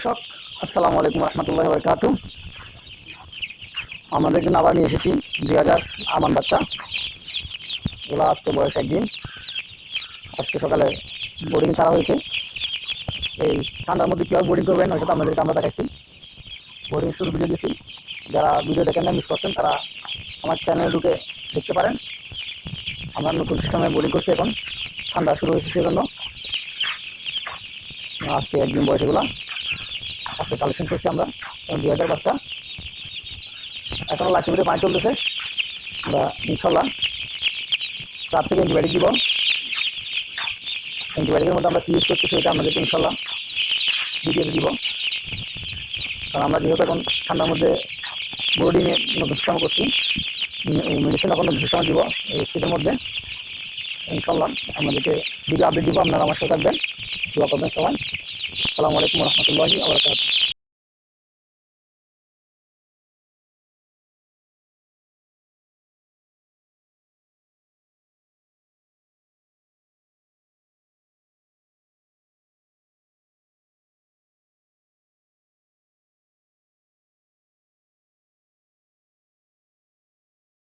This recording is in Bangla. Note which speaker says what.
Speaker 1: দর্শক, আসসালামু আলাইকুম রহমতুল্লাহ বরকাত আমাদের জন্য আবার নিয়ে এসেছি দুই হাজার আমান বাচ্চা। এগুলো আজকে বয়স একদিন। আজকে সকালে বোর্ডিং ছাড়া হয়েছে। এই ঠান্ডার মধ্যে কীভাবে বোর্ডিং করবেন ওইটা তো আমাদেরকে আমরা দেখাইছি বোর্ডিং শুরু ভিডিও দিয়েছি। যারা ভিডিও দেখেন না মিস করছেন, তারা আমার চ্যানেলে ঢুকে দেখতে পারেন। আমরা নতুন সিস্টেমে বোর্ডিং করছি এখন। ঠান্ডা শুরু হয়েছে সেজন্য। আজকে একদিন বয়স এগুলা কালেকশন করছি আমরা দুই হাজার বাচ্চা এখনও লাসিপুরে পানি চলতেছে। আমরা ইনশাল্লাহ রাত থেকে অ্যান্টিবায়োটিক দিব। অ্যান্টিবায়োটিকের মধ্যে আমরা কী ইউজ করতেছি এটা আমাদেরকে ইনশাল্লাহ ভিডিওতে দিব। কারণ আমরা যেহেতু এখন ঠান্ডার মধ্যে বোর্ডিংয়ে সিস্টেম করছি মেডিসিন এখন সিস্টেম দিব, এই শীতের মধ্যে। ইনশাল্লাহ আমাদেরকে ভিডিও আপডেট দিব, আপনারা আমার সাথে থাকবেন। দোয়া করবেন সবাই। আসসালামু আলাইকুম রহমতুল্লাহি আবরকাত